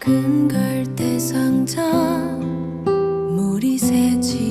작은 갈대 상자 물이 새지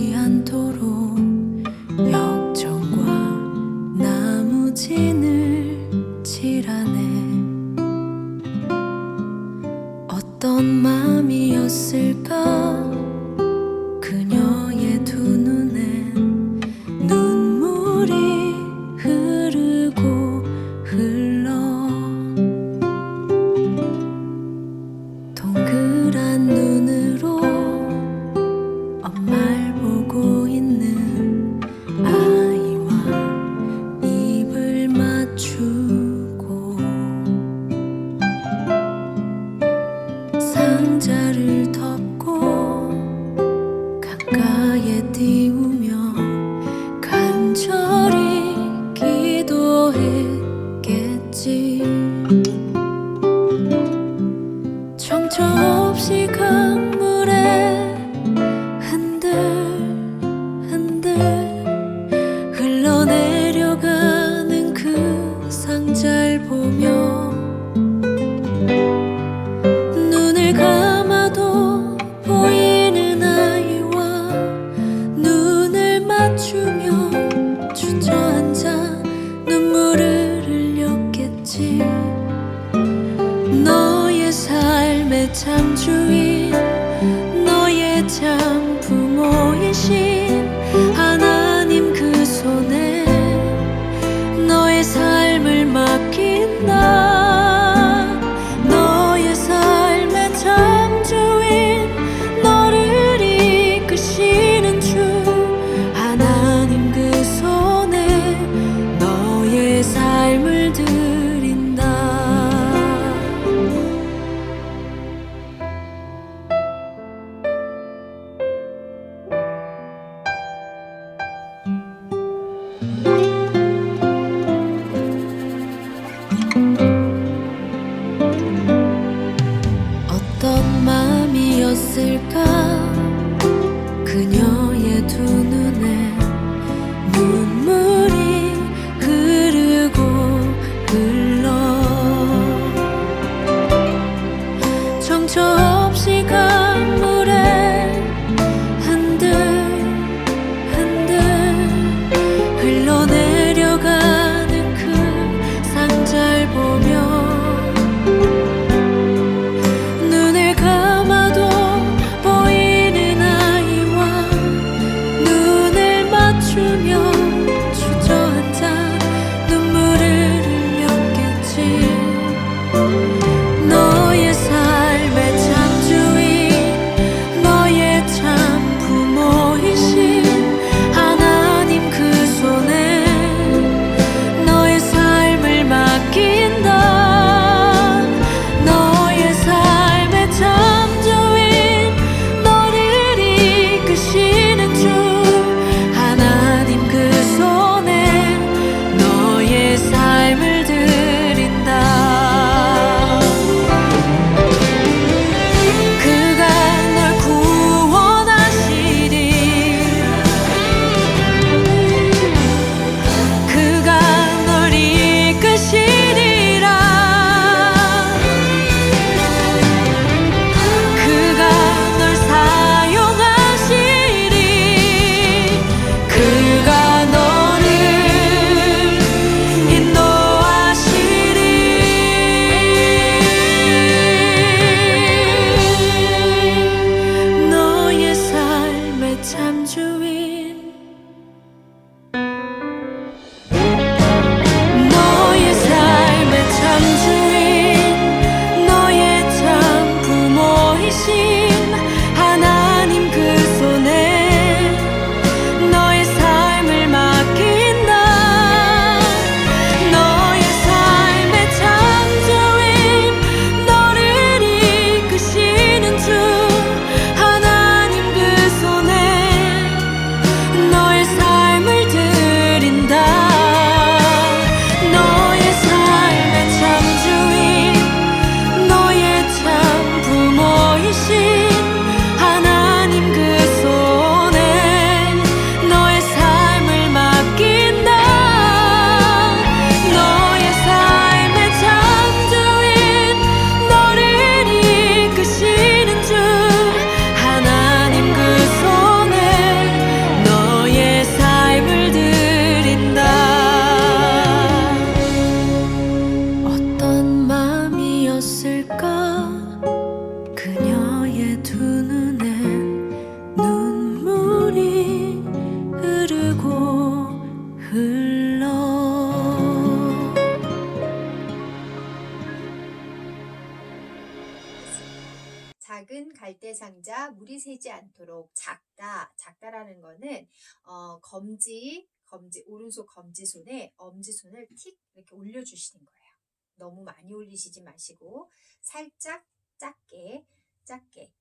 오른손 검지 손에 엄지 손을 틱 이렇게 올려주시는 거예요. 너무 많이 올리시지 마시고 살짝 작게 작게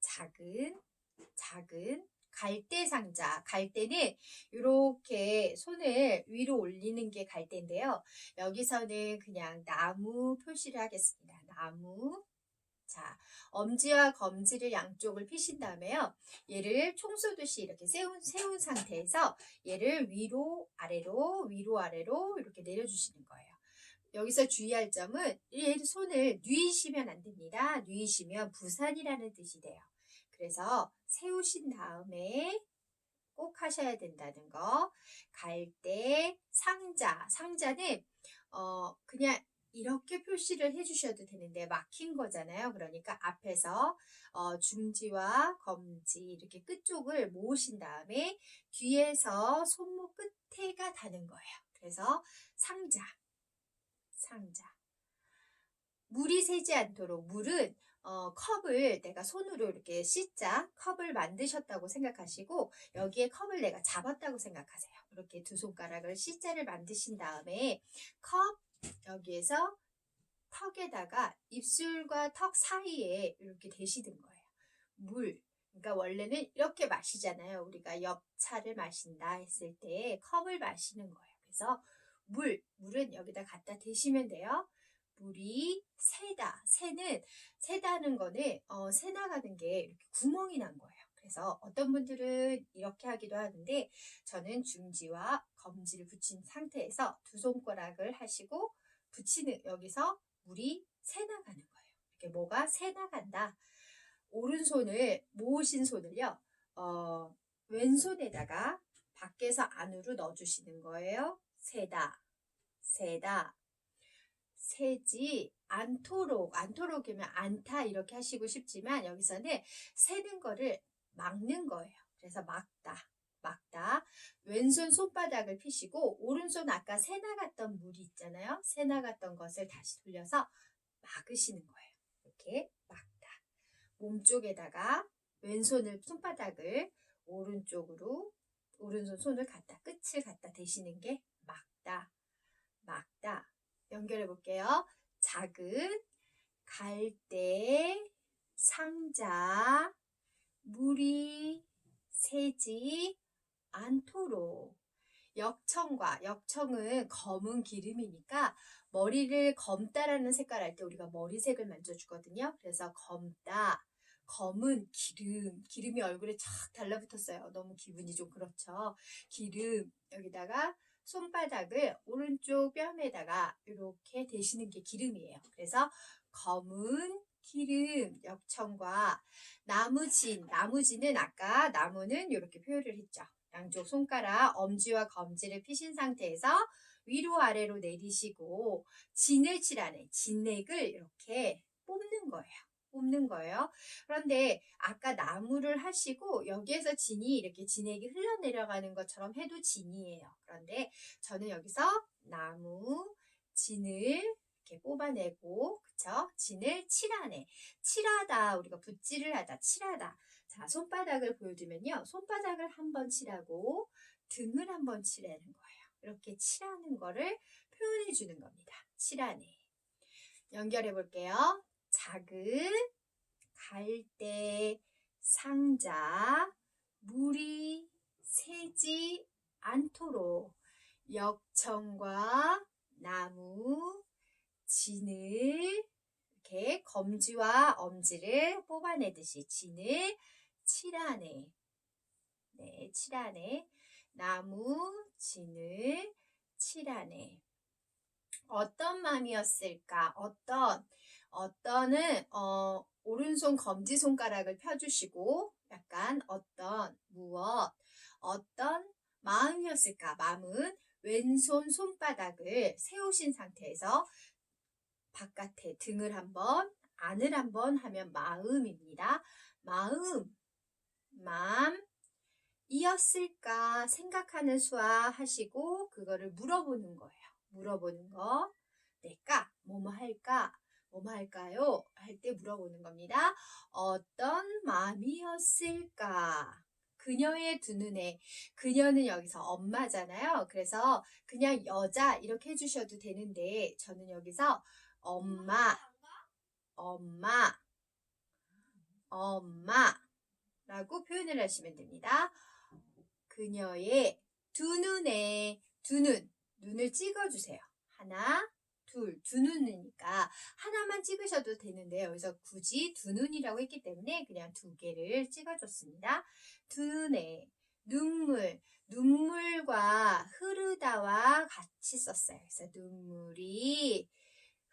작은 작은 갈대 상자 갈대는 이렇게 손을 위로 올리는 게 갈대인데요. 여기서는 그냥 나무 표시를 하겠습니다. 나무 자, 엄지와 검지를 양쪽을 피신 다음에요. 얘를 총 쏘듯이 이렇게 세운, 세운 상태에서 얘를 위로, 아래로, 위로, 아래로 이렇게 내려주시는 거예요. 여기서 주의할 점은 얘 손을 뉘시면 안 됩니다. 뉘시면 부산이라는 뜻이 돼요. 그래서 세우신 다음에 꼭 하셔야 된다는 거. 갈대, 상자. 상자는 어 그냥 이렇게 표시를 해주셔도 되는데 막힌 거잖아요. 그러니까 앞에서 어, 중지와 검지 이렇게 끝쪽을 모으신 다음에 뒤에서 손목 끝에가 닿는 거예요. 그래서 상자, 상자. 물이 새지 않도록 물은 어, 컵을 내가 손으로 이렇게 씻자 컵을 만드셨다고 생각하시고 여기에 컵을 내가 잡았다고 생각하세요. 이렇게 두 손가락을 C자를 만드신 다음에 컵 여기에서 턱에다가 입술과 턱 사이에 이렇게 대시는 거예요. 물. 그러니까 원래는 이렇게 마시잖아요. 우리가 엽차를 마신다 했을 때 컵을 마시는 거예요. 그래서 물, 물은 여기다 갖다 대시면 돼요. 물이 새다. 새는 새다는 거는 어, 새 나가는 게 이렇게 구멍이 난 거예요. 그래서 어떤 분들은 이렇게 하기도 하는데 저는 중지와 검지를 붙인 상태에서 두 손가락을 하시고 붙이는 여기서 물이 새 나가는 거예요. 이렇게 뭐가 새 나간다. 오른손을 모으신 손을요. 어, 왼손에다가 밖에서 안으로 넣어주시는 거예요. 새다, 새다, 새지 않도록 않도록이면 않다 이렇게 하시고 싶지만 여기서는 새는 거를 막는 거예요. 그래서 막다. 막다. 왼손 손바닥을 피시고 오른손 아까 새 나갔던 물이 있잖아요. 새 나갔던 것을 다시 돌려서 막으시는 거예요. 이렇게 막다. 몸쪽에다가 왼손을 손바닥을 오른쪽으로 오른손 손을 갖다 끝을 갖다 대시는 게 막다. 막다. 연결해 볼게요. 작은 갈대 상자 물이 새지 않도록 역청과 역청은 검은 기름이니까 머리를 검다라는 색깔 할 때 우리가 머리색을 만져주거든요. 그래서 검다, 검은 기름, 기름이 얼굴에 쫙 달라붙었어요. 너무 기분이 좀 그렇죠. 기름 여기다가 손바닥을 오른쪽 뺨에다가 이렇게 대시는 게 기름이에요. 그래서 검은 기름 역청과 나무진, 나무진은 아까 나무는 이렇게 표현을 했죠. 양쪽 손가락 엄지와 검지를 피신 상태에서 위로 아래로 내리시고 진을 칠하네. 진액을 이렇게 뽑는 거예요. 뽑는 거예요. 그런데 아까 나무를 하시고 여기에서 진이 이렇게 진액이 흘러내려가는 것처럼 해도 진이에요. 그런데 저는 여기서 나무, 진을 이렇게 뽑아내고 그쵸? 진을 칠하네. 칠하다. 우리가 붓질을 하다. 칠하다. 자, 손바닥을 보여주면요. 손바닥을 한번 칠하고 등을 한번 칠하는 거예요. 이렇게 칠하는 거를 표현해 주는 겁니다. 칠하네. 연결해 볼게요. 작은 갈대 상자 물이 새지 않도록 역청과 나무 진을 이렇게 검지와 엄지를 뽑아내듯이 진을 칠하네. 네, 칠하네. 나무 진을 칠하네. 어떤 마음이었을까? 어떤 어떤은 어, 오른손 검지 손가락을 펴주시고 약간 어떤 무엇 어떤 마음이었을까? 마음은 왼손 손바닥을 세우신 상태에서 바깥에 등을 한번 안을 한번 하면 마음입니다. 마음 마음 이었을까 생각하는 수화 하시고 그거를 물어보는 거예요. 물어보는 거. 내가 뭐뭐 할까? 뭐할까요? 할 때 물어보는 겁니다. 어떤 마음이었을까? 그녀의 두 눈에 그녀는 여기서 엄마잖아요. 그래서 그냥 여자 이렇게 해주셔도 되는데 저는 여기서 엄마, 엄마, 엄마 라고 표현을 하시면 됩니다. 그녀의 두 눈에 두 눈, 눈을 찍어주세요. 하나, 둘, 두 눈이니까 하나만 찍으셔도 되는데 여기서 굳이 두 눈이라고 했기 때문에 그냥 두 개를 찍어줬습니다. 두 눈에 눈물, 눈물과 흐르다와 같이 썼어요. 그래서 눈물이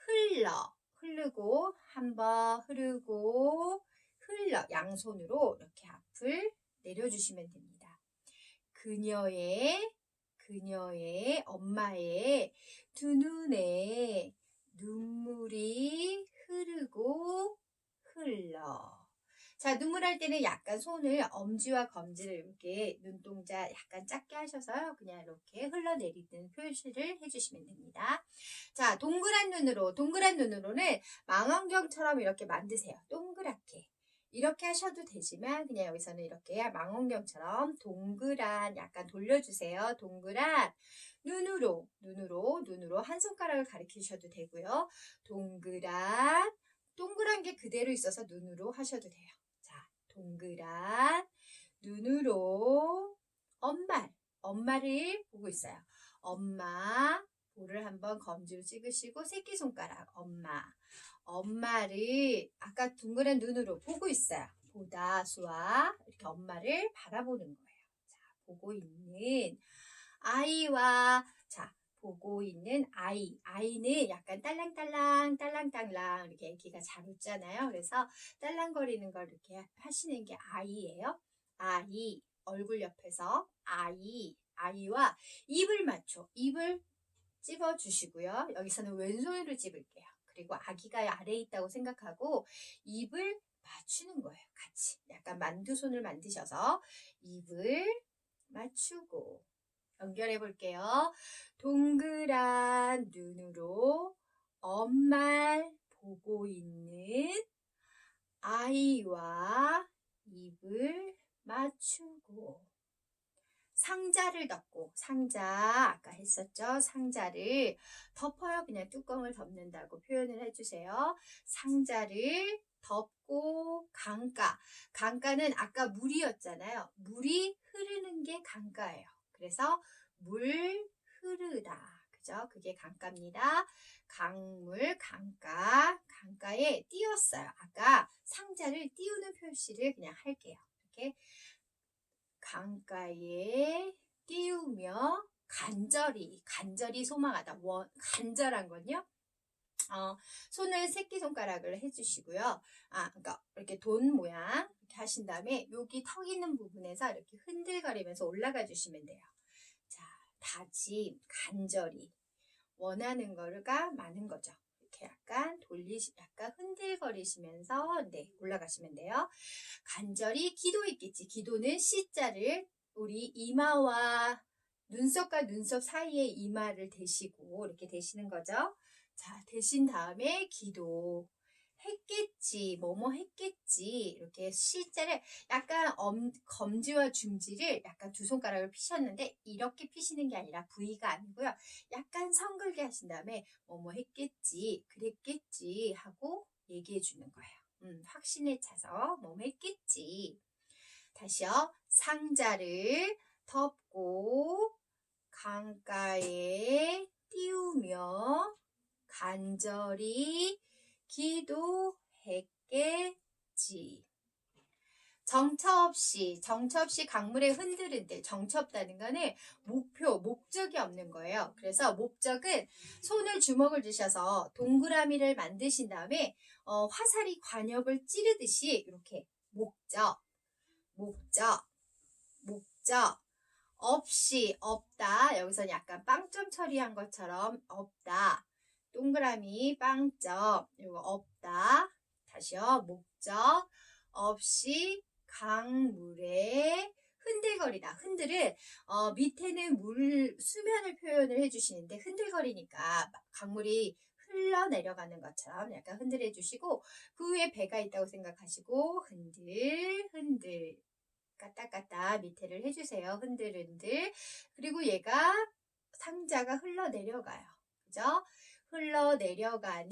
흘러, 흐르고 한 번 흐르고 흘러 양손으로 이렇게 앞을 내려주시면 됩니다. 그녀의 그녀의 엄마의 두 눈에 눈물이 흐르고 흘러. 자, 눈물할 때는 약간 손을 엄지와 검지를 이렇게 눈동자 약간 작게 하셔서요. 그냥 이렇게 흘러내리는 표시를 해주시면 됩니다. 자, 동그란 눈으로, 동그란 눈으로는 망원경처럼 이렇게 만드세요. 동그랗게. 이렇게 하셔도 되지만 그냥 여기서는 이렇게 망원경처럼 동그란 약간 돌려주세요. 동그란 눈으로 눈으로 눈으로 한 손가락을 가리키셔도 되고요. 동그란 동그란 게 그대로 있어서 눈으로 하셔도 돼요. 자, 동그란 눈으로 엄마 엄마를 보고 있어요. 엄마 볼을 한번 검지로 찍으시고 새끼손가락 엄마 엄마를 아까 둥그란 눈으로 보고 있어요. 보다 수와 이렇게 엄마를 바라보는 거예요. 자, 보고 있는 아이와 자, 보고 있는 아이. 아이는 약간 딸랑딸랑 딸랑딸랑 이렇게 애기가 잘 웃잖아요. 그래서 딸랑거리는 걸 이렇게 하시는 게 아이예요. 아이. 얼굴 옆에서 아이. 아이와 입을 맞춰. 입을 찝어 주시고요. 여기서는 왼손으로 찝을게요. 그리고 아기가 아래에 있다고 생각하고 입을 맞추는 거예요. 같이. 약간 만두손을 만드셔서 입을 맞추고 연결해 볼게요. 동그란 눈으로 엄마를 보고 있는 아이와 입을 맞추고 상자를 덮고 상자 아까 했었죠? 상자를 덮어요. 그냥 뚜껑을 덮는다고 표현을 해주세요. 상자를 덮고 강가. 강가는 아까 물이었잖아요. 물이 흐르는 게 강가예요 그래서 물 흐르다. 그죠? 그게 강가입니다. 강물 강가 강가에 띄웠어요. 아까 상자를 띄우는 표시를 그냥 할게요. 이렇게 강가에 띄우며 간절히 간절히 소망하다. 원, 간절한 건요 어, 손을 새끼손가락을 해주시고요. 아 그러니까 이렇게 돈 모양 이렇게 하신 다음에 여기 턱 있는 부분에서 이렇게 흔들거리면서 올라가 주시면 돼요. 자 다짐 간절히. 원하는 거가 많은 거죠. 이렇게 약간 돌리시 약간 흔들거리시면서 네 올라가시면 돼요. 간절히 기도했겠지. 기도는 C자를 우리 이마와 눈썹과 눈썹 사이에 이마를 대시고 이렇게 대시는 거죠. 자, 대신 다음에 기도 했겠지, 뭐뭐 했겠지 이렇게 C자를 약간 엄, 검지와 중지를 약간 두 손가락을 피셨는데 이렇게 피시는 게 아니라 V가 아니고요. 약간 성글게 하신 다음에 뭐뭐 했겠지, 그랬겠지 하고 얘기해 주는 거예요. 음, 확신에 차서 몸 했겠지. 다시요. 상자를 덮고 강가에 띄우며 간절히 기도했겠지. 정처 없이, 정처 없이 강물에 흔들흔들, 정처 없다는 거는 목표, 목적이 없는 거예요. 그래서 목적은 손을 주먹을 주셔서 동그라미를 만드신 다음에 어, 화살이 관엽을 찌르듯이 이렇게 목적, 목적, 목적, 없이, 없다. 여기서 약간 빵점 처리한 것처럼 없다. 동그라미, 빵점, 이거 없다. 다시요. 목적, 없이, 강물에 흔들거리다. 흔들은 어, 밑에는 물 수면을 표현을 해주시는데 흔들거리니까 강물이 흘러내려가는 것처럼 약간 흔들어 주시고 그 위에 배가 있다고 생각하시고 흔들 흔들 까딱까딱 밑에를 해주세요. 흔들 흔들 그리고 얘가 상자가 흘러내려가요. 그죠? 흘러내려가는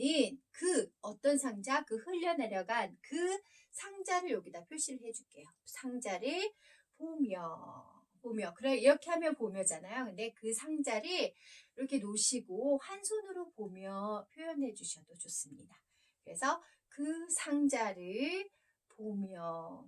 그 어떤 상자? 그 흘러내려간 그 상자를 여기다 표시를 해줄게요. 상자를 보며 보며 그래 이렇게 하면 보며잖아요. 근데 그 상자를 이렇게 놓으시고 한 손으로 보며 표현해 주셔도 좋습니다. 그래서 그 상자를 보며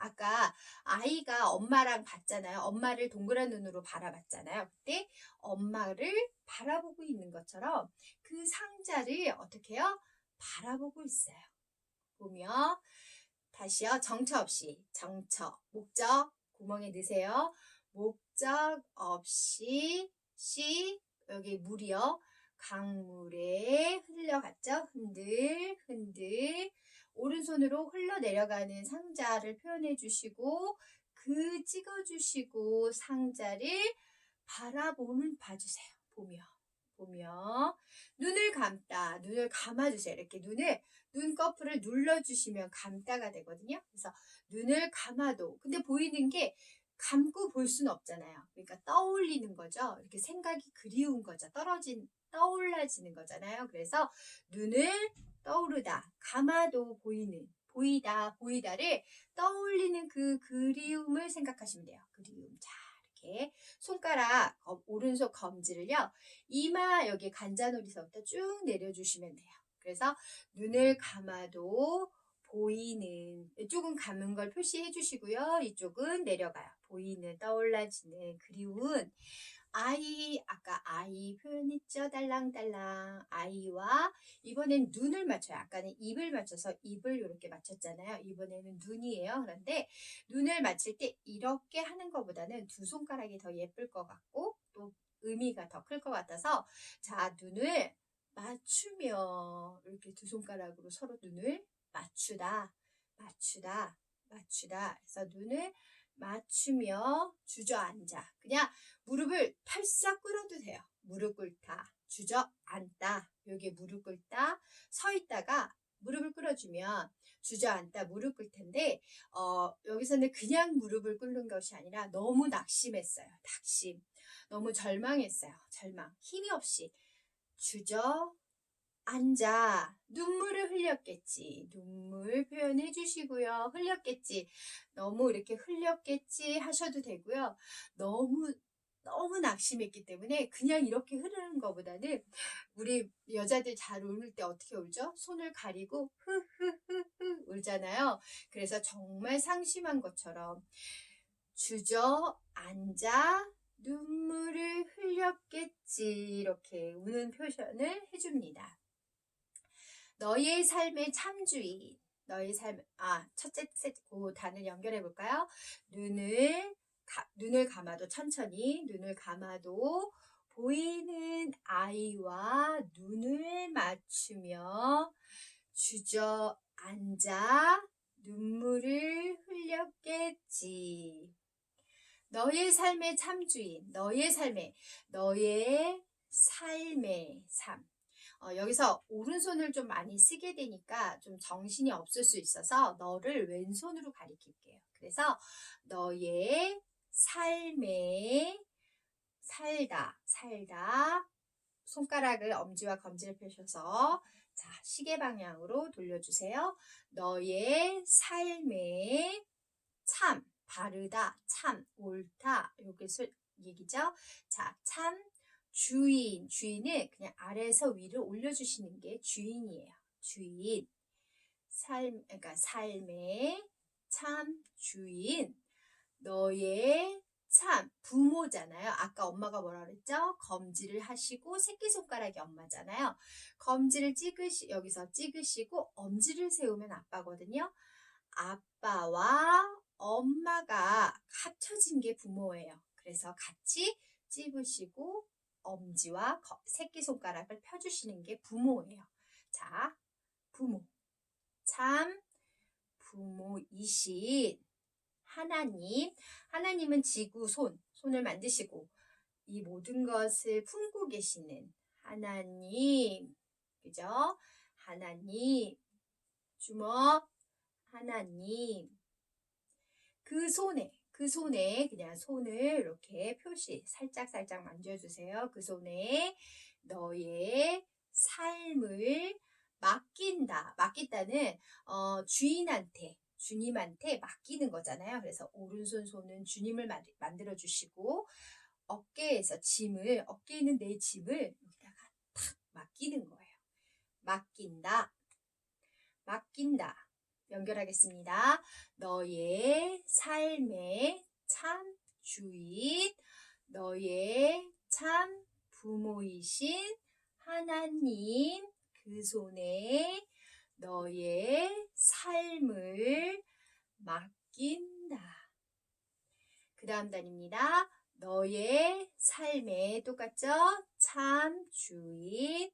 아까 아이가 엄마랑 봤잖아요. 엄마를 동그란 눈으로 바라봤잖아요. 그때 엄마를 바라보고 있는 것처럼 그 상자를 어떻게 해요? 바라보고 있어요. 보며 다시요. 정처 없이 정처 목적 구멍에 넣으세요. 목적 없이 시 여기 물이요. 강물에 흘러갔죠. 흔들 흔들 오른손으로 흘러내려가는 상자를 표현해 주시고 그 찍어 주시고 상자를 바라보는 봐주세요. 보며 보며 눈을 감다 눈을 감아주세요. 이렇게 눈을 눈꺼풀을 눌러주시면 감다가 되거든요. 그래서 눈을 감아도 근데 보이는 게 감고 볼 수는 없잖아요. 그러니까 떠올리는 거죠. 이렇게 생각이 그리운 거죠. 떨어진 떠올라지는 거잖아요. 그래서 눈을 감아도 보이는, 보이다, 보이다를 떠올리는 그 그리움을 생각하시면 돼요. 그리움. 자, 이렇게 손가락 어, 오른손 검지를요. 이마 여기 관자놀이서부터 쭉 내려주시면 돼요. 그래서 눈을 감아도 보이는 이쪽은 감은 걸 표시해 주시고요. 이쪽은 내려가요. 보이는 떠올라지는 그리운 아이 아까 아이 표현했죠 달랑달랑. 아이와 이번엔 눈을 맞춰요. 아까는 입을 맞춰서 입을 이렇게 맞췄잖아요. 이번에는 눈이에요. 그런데 눈을 맞출 때 이렇게 하는 것보다는 두 손가락이 더 예쁠 것 같고 또 의미가 더 클 것 같아서 자 눈을 맞추며 이렇게 두 손가락으로 서로 눈을 맞추다 맞추다 맞추다. 그래서 눈을 맞추며 주저앉아. 그냥 무릎을 팔싹 꿇어도 돼요. 무릎 꿇다, 주저앉다. 여기 무릎 꿇다, 서 있다가 무릎을 꿇어주면 주저앉다, 무릎 꿇 텐데 어, 여기서는 그냥 무릎을 꿇는 것이 아니라 너무 낙심했어요. 낙심. 너무 절망했어요. 절망. 힘이 없이 주저 앉아. 눈물을 흘렸겠지. 눈물 표현해 주시고요. 흘렸겠지. 너무 이렇게 흘렸겠지 하셔도 되고요. 너무 너무 낙심했기 때문에 그냥 이렇게 흐르는 것보다는 우리 여자들 잘 울을 때 어떻게 울죠? 손을 가리고 흐흐흐흐 울잖아요. 그래서 정말 상심한 것처럼 주저앉아. 눈물을 흘렸겠지. 이렇게 우는 표현을 해줍니다. 너의 삶의 참주인, 너의 삶, 아, 첫째 그 단을 연결해 볼까요? 눈을, 가, 눈을 감아도 천천히, 눈을 감아도 보이는 아이와 눈을 맞추며 주저 앉아 눈물을 흘렸겠지. 너의 삶의 참주인, 너의 삶의, 너의 삶의 삶. 어, 여기서 오른손을 좀 많이 쓰게 되니까 좀 정신이 없을 수 있어서 너를 왼손으로 가리킬게요. 그래서 너의 삶에 살다, 살다. 손가락을 엄지와 검지를 펴셔서 자, 시계 방향으로 돌려주세요. 너의 삶에 참, 바르다, 참, 옳다. 요게 얘기죠. 자, 참, 주인, 주인은 그냥 아래에서 위를 올려주시는 게 주인이에요. 주인. 삶, 그러니까 삶의 참 주인. 너의 참 부모잖아요. 아까 엄마가 뭐라 그랬죠? 검지를 하시고 새끼손가락이 엄마잖아요. 검지를 찍으시 여기서 찍으시고 엄지를 세우면 아빠거든요. 아빠와 엄마가 합쳐진 게 부모예요. 그래서 같이 찝으시고 엄지와 새끼손가락을 펴주시는 게 부모예요. 자, 부모. 참 부모이신 하나님. 하나님은 지구 손, 손을 만드시고 이 모든 것을 품고 계시는 하나님. 그죠? 하나님, 주먹, 하나님. 그 손에, 그 손에 그냥 손을 이렇게 표시 살짝살짝 만져주세요. 그 손에 너의 삶을 맡긴다. 맡긴다는 어, 주인한테 주님한테 맡기는 거잖아요. 그래서 오른손 손은 주님을 마- 만들어 주시고 어깨에서 짐을 어깨에 있는 내 짐을 여기다가 탁 맡기는 거예요. 맡긴다. 맡긴다. 연결하겠습니다. 너의 삶의 참 주인, 너의 참 부모이신 하나님 그 손에 너의 삶을 맡긴다. 그 다음 단입니다. 너의 삶에 똑같죠? 참 주인.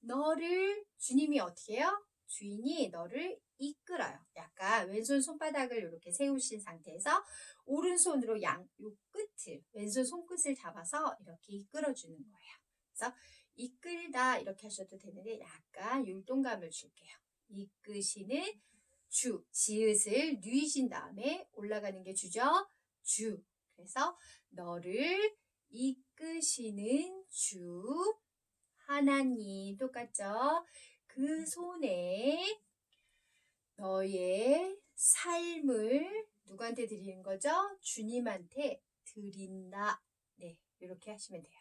너를 주님이 어떻게 해요? 주인이 너를 이끌어요. 약간 왼손 손바닥을 이렇게 세우신 상태에서 오른손으로 양, 요 끝을, 왼손 손끝을 잡아서 이렇게 이끌어 주는 거예요. 그래서 이끌다 이렇게 하셔도 되는데 약간 율동감을 줄게요. 이끄시는 주, 지읒을 누이신 다음에 올라가는 게 주죠. 주. 그래서 너를 이끄시는 주, 하나님 똑같죠? 그 손에 너의 삶을 누구한테 드리는 거죠? 주님한테 드린다. 네, 이렇게 하시면 돼요.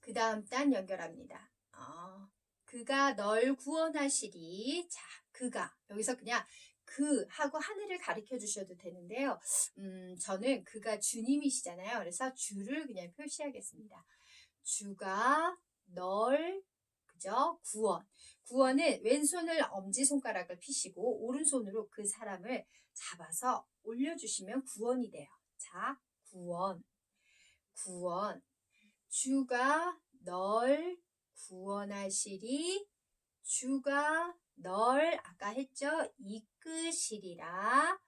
그 다음 단 연결합니다. 어, 그가 널 구원하시리. 자, 그가. 여기서 그냥 그 하고 하늘을 가리켜 주셔도 되는데요. 음, 저는 그가 주님이시잖아요. 그래서 주를 그냥 표시하겠습니다. 주가 널, 그죠? 구원. 구원은 왼손을 엄지손가락을 피시고 오른손으로 그 사람을 잡아서 올려주시면 구원이 돼요. 자, 구원. 구원. 주가 널 구원하시리. 주가 널 아까 했죠? 이끄시리라.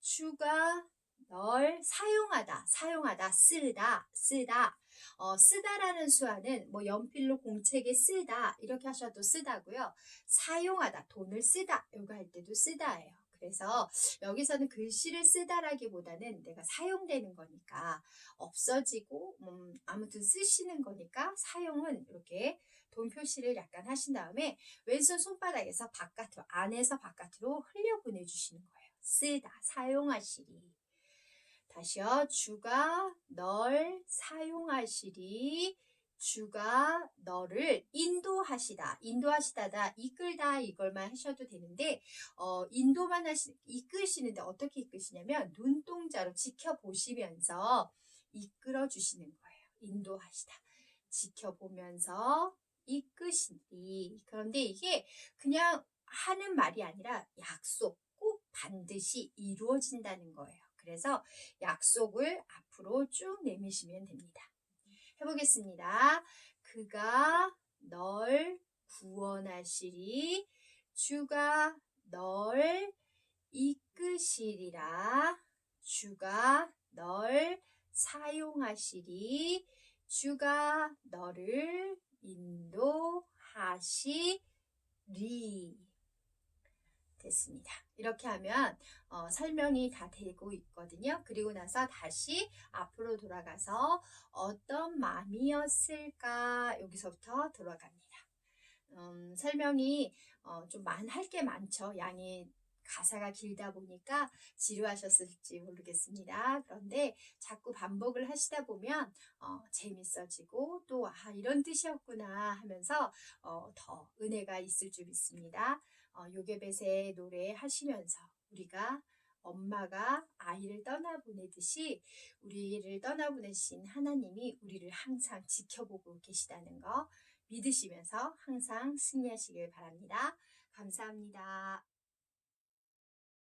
주가 널 사용하다, 사용하다, 쓰다, 쓰다. 어, 쓰다라는 수화는 뭐 연필로 공책에 쓰다 이렇게 하셔도 쓰다고요. 사용하다, 돈을 쓰다 이거 할 때도 쓰다예요. 그래서 여기서는 글씨를 쓰다라기보다는 내가 사용되는 거니까 없어지고 음, 아무튼 쓰시는 거니까 사용은 이렇게 돈 표시를 약간 하신 다음에 왼손 손바닥에서 바깥으로 안에서 바깥으로 흘려 보내주시는 거예요. 쓰다 사용하시리. 다시요. 주가 널 사용하시리. 주가 너를 인도하시다. 인도하시다다. 이끌다 이걸만 하셔도 되는데 어, 인도만 하시 이끄시는데 어떻게 이끄시냐면 눈동자로 지켜보시면서 이끌어 주시는 거예요. 인도하시다. 지켜보면서 이끄시리. 그런데 이게 그냥 하는 말이 아니라 약속 꼭 반드시 이루어진다는 거예요. 그래서 약속을 앞으로 쭉 내미시면 됩니다. 해보겠습니다. 그가 널 구원하시리. 주가 널 이끄시리라. 주가 널 사용하시리. 주가 너를 인도하시리. 됐습니다. 이렇게 하면 어, 설명이 다 되고 있거든요. 그리고 나서 다시 앞으로 돌아가서 어떤 마음이었을까 여기서부터 돌아갑니다. 음, 설명이 어, 좀 많할 게 많죠. 양이 가사가 길다 보니까 지루하셨을지 모르겠습니다. 그런데 자꾸 반복을 하시다 보면 어, 재밌어지고 또 아, 이런 뜻이었구나 하면서 어, 더 은혜가 있을 줄 믿습니다. 어, 요괴벳의 노래 하시면서 우리가 엄마가 아이를 떠나보내듯이 우리를 떠나보내신 하나님이 우리를 항상 지켜보고 계시다는 거 믿으시면서 항상 승리하시길 바랍니다. 감사합니다.